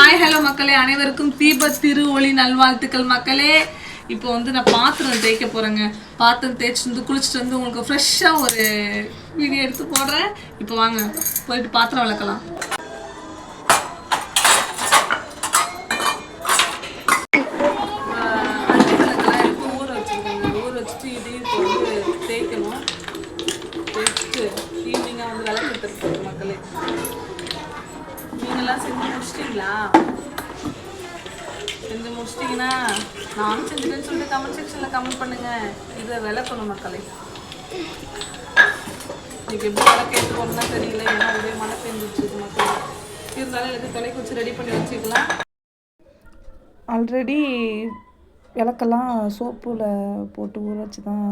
Hi hello மக்களே. அனைவருக்கும் தீப திரு ஒளி நல்வாழ்த்துக்கள் மக்களே. இப்போ வந்து நான் பாத்திரம் தேய்க்க போறேங்க. பாத்திரம் தேய்ச்சி வந்து குளிச்சுட்டு வந்து உங்களுக்கு ஃப்ரெஷ்ஷாக ஒரு வீடியோ எடுத்து போடுறேன். இப்போ வாங்க போயிட்டு பாத்திரம் விளக்கலாம். முடிச்சிட்டிங்களா செஞ்சு முடிச்சிட்டிங்கன்னா நானும் செஞ்சுட்டேன்னு சொல்லிட்டு கமெண்ட் செக்ஷனில் கமெண்ட் பண்ணுங்க. இதை விளக்கணும் மக்களே. இன்னைக்கு எப்படி விளக்க எடுத்து போகணும்னா தெரியல. ஏன்னா ஒரே மழை பெஞ்சிட்டு இருக்கு மக்களே. இருந்தாலும் எனக்கு தொலைக்கு வச்சு ரெடி பண்ணி வச்சுக்கலாம். ஆல்ரெடி விளக்கெல்லாம் சோப்பில் போட்டு ஊற வச்சு தான்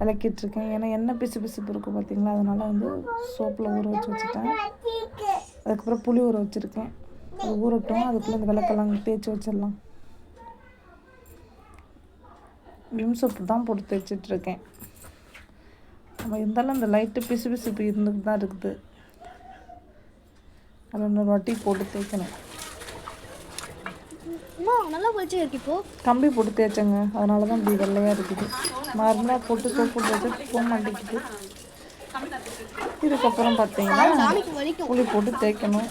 விளக்கிட்டுருக்கேன். ஏன்னா எண்ணெய் பிசு பிசுப்பு இருக்கும் பார்த்தீங்களா? அதனால் வந்து சோப்பில் ஊற வச்சு வச்சுட்டேன். அதுக்கப்புறம் புளி ஊற வச்சுருக்கேன். அது ஊறட்டும் அதுக்குள்ளே இந்த விளக்கெல்லாம் தேய்ச்சி வச்சிடலாம். விம் சோப்பு தான் போட்டு தேய்ச்சிட்ருக்கேன் நம்ம இருந்தாலும் அந்த லைட்டு பிசு பிசுப்பு இருந்துட்டு தான் இருக்குது. அது இன்னொரு வாட்டி போட்டு தேய்க்கணும். நல்லா பளிச்சு இருக்கு இப்போ. கம்பி போட்டு தேய்ச்சேங்க. அதனால தான் இப்படி வெள்ளையாக இருக்குது. நார்மலாக போட்டு சோப்பு போட்டு போக மாட்டேங்குது இதுக்கப்புறம் பார்த்தீங்கன்னா புளி போட்டு தேய்க்கணும்.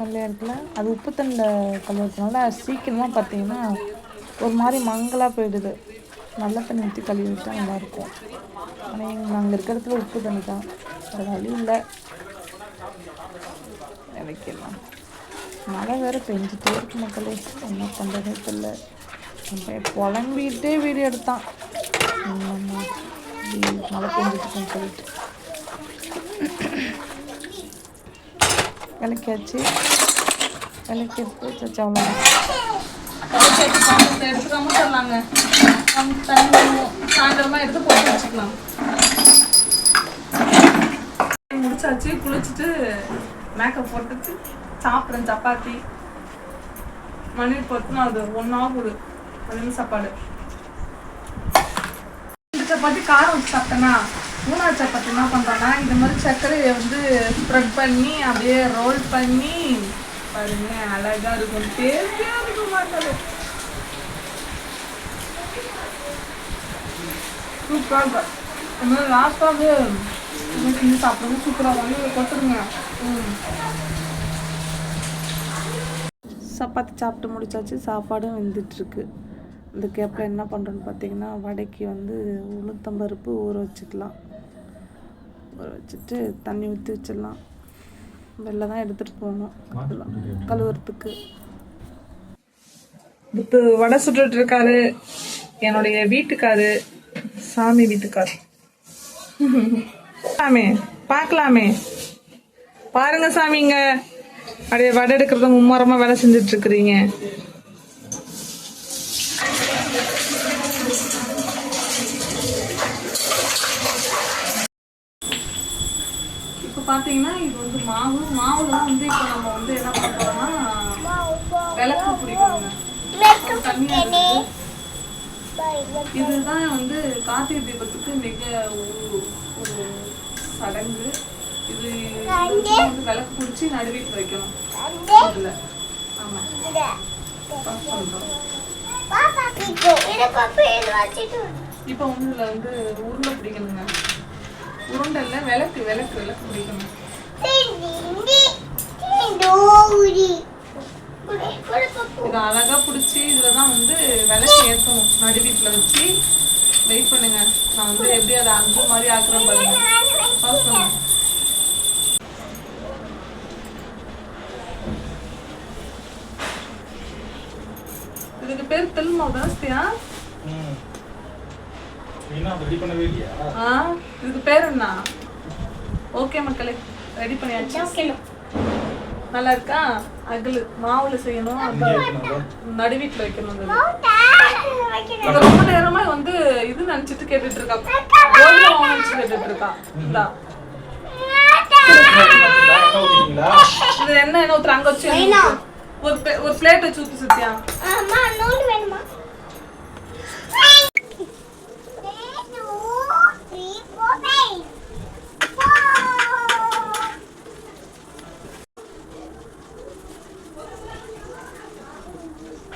நல்லா இருக்குல்ல? அது உப்பு தண்ணியில் கழுவுறதுனால சீக்கிரமாக பார்த்தீங்கன்னா ஒரு மாதிரி மங்கலாக போயிடுது. நல்ல தண்ணி ஊற்றி கழுவி விட்டால் நல்லாயிருக்கும் ஆனால் எங்கள் நாங்கள் இருக்கிற இடத்துல உப்பு தண்ணி தான். வேறு வழி இல்லை. நினைக்கலாம் மழை வேறு பெஞ்சிட்டே இருக்கு மக்களே. என்ன பண்ணுறதே தெரியல. புலம்பிகிட்டே வீடியோ எடுத்தான். ஆமாம்மா, இப்படி மழை பெஞ்சிட்டு சொல்லிட்டு விளக்கியாச்சு விளக்கி எடுத்து வச்சாச்சு அவ்வளோதான் விளக்கு எடுத்து சாயந்தரமாக எடுத்து போட்டு வச்சுக்கலாம் முடிச்சாச்சு குளிச்சுட்டு மேக்கப் போட்டுட்டு சாப்பிட்றேன் சப்பாத்தி. மணி பத்துனாவது ஒன்றாவது ஒரு அது சாப்பாடு. சப்பாத்தி காரம் வச்சு சாப்பிட்டேன்னா மூணாவது சப்பாத்தி என்ன பண்ணுறேன்னா இந்த மாதிரி சர்க்கரையை வந்து ஸ்ப்ரெட் பண்ணி அப்படியே ரோல் பண்ணி பாருங்க அழகாக இருக்கும். டேஸ்டியா இருக்கும் மாட்டாரு சூப்பராக இருக்கும். இந்த மாதிரி லாஸ்ட்டாக வந்து செஞ்சு சாப்பிடுறது சூப்பராக வாங்கி கொட்டுருங்க ம். சப்பாத்தி சாப்பிட்டு முடிச்சாச்சு. சாப்பாடும் வெந்துட்டுருக்கு. இந்த கேப்பில் என்ன பண்ணுறோன்னு பார்த்தீங்கன்னா வடைக்கு வந்து உளுத்தம்பருப்பு ஊற வச்சுக்கலாம். ஊற வச்சுட்டு தண்ணி ஊற்றி வச்சிடலாம். வெளில தான் எடுத்துகிட்டு போகணும். அதெல்லாம் கழுவுறதுக்கு. இப்போ வடை சுட்டுட்டு இருக்காரு என்னுடைய வீட்டுக்காரு சாமி வீட்டுக்காரு. சாமி பார்க்கலாமே. பாருங்க சாமிங்க அப்படியே வடை எடுக்கிறத மும்மரமாக வேலை செஞ்சுட்டு இருக்கிறீங்க. பார்த்தீங்கன்னா இது வந்து மாவு. மாவுல தான் வந்து இப்போ நம்ம வந்து என்ன பண்ண போறோம்னா விளக்கு பிடிக்கணுங்க. இதுதான் வந்து கார்த்திகை தீபத்துக்கு மிக ஒரு சடங்கு. இது வந்து விளக்கு பிடிச்சி நடுவீட்டு வைக்கணும். இதுல. இப்போ வந்து இதுல வந்து உருண்டை பிடிக்கணுங்க. உருண்டல்ல விளக்கு விளக்கு விளக்கு பிடிக்கணும் இதை அழகா பிடிச்சி இதில் தான் வந்து விளக்கு ஏற்றணும் நடு வீட்டில் வச்சு. வெயிட் பண்ணுங்க. நான் வந்து எப்படி அதை அங்கு மாதிரி ஆக்குறேன் பாருங்க. பாஸ் பண்ணுங்க இதுக்கு பேர் தெல்மாவு தாஸ்தியா ஆ இதுக்கு பேர் என்ன? ஓகே மக்களே ரெடி பண்ணியாச்சு. நல்லா இருக்கா? அகலு மாவுல செய்யணும். நடுவீட்டில் வைக்கணும் ரொம்ப நேரமா வந்து இது நினைச்சிட்டு கேட்டுட்டு இருக்கா கோதுமை மாவு நினைச்சு கேட்டுட்டு இருக்கா இந்தா. இது என்ன என்ன ஊத்துற? அங்க வச்சு என்ன ஊத்து? ஒரு ஒரு பிளேட் வச்சு ஊத்து Sathya.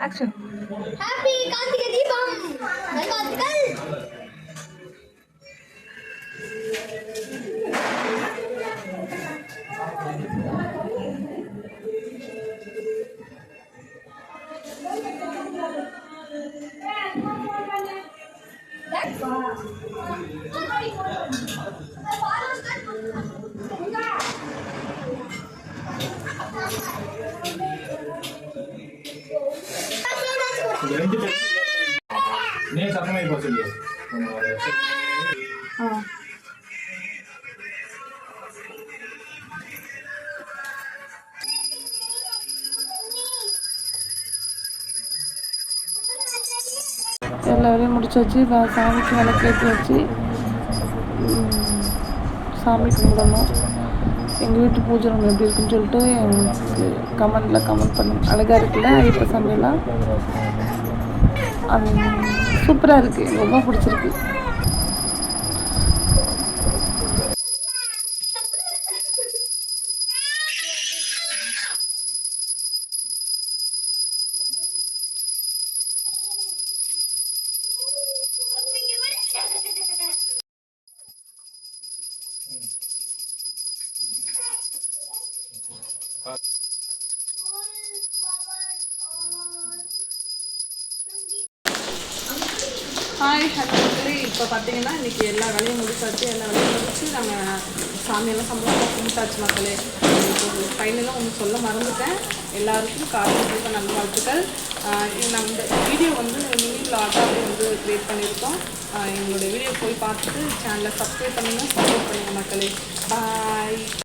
Action. Happy Kartika Deepam. Kartika. முடிச்சு வச்சு சாமிக்கு விளக்கேற்றி வச்சு சாமி கும்பிடணும். எங்கள் வீட்டு பூஜை ரூம் எப்படி இருக்குன்னு சொல்லிட்டு கமெண்டில் கமெண்ட் பண்ணு அழகாக இருக்குல்ல ஐயப்ப சாமியெல்லாம் அது சூப்பராக இருக்குது ரொம்ப பிடிச்சிருக்கு. ஹாய் ஹலோ இப்போ பார்த்தீங்கன்னா இன்னைக்கு எல்லா வேலையும் முடிச்சாச்சு. எல்லா வேலையும் முடிச்சு நாங்கள் சாமியெல்லாம் சம்பளம் கும்பிட்டாச்சு மக்களே. இப்போ ஃபைனலாக ஒன்று சொல்ல மறந்துட்டேன். எல்லாருக்கும் காலையில் தீப நல்வாழ்த்துக்கள் ஆஹ் இது நம்ம வீடியோ வந்து மினி விளாகாக வந்து க்ரியேட் பண்ணியிருக்கோம். எங்களுடைய எங்களோட வீடியோ போய் பார்த்துட்டு சேனலை சப்ஸ்கிரைப் பண்ணுங்கள் சப்போர்ட் பண்ணுங்கள் மக்களே. பாய்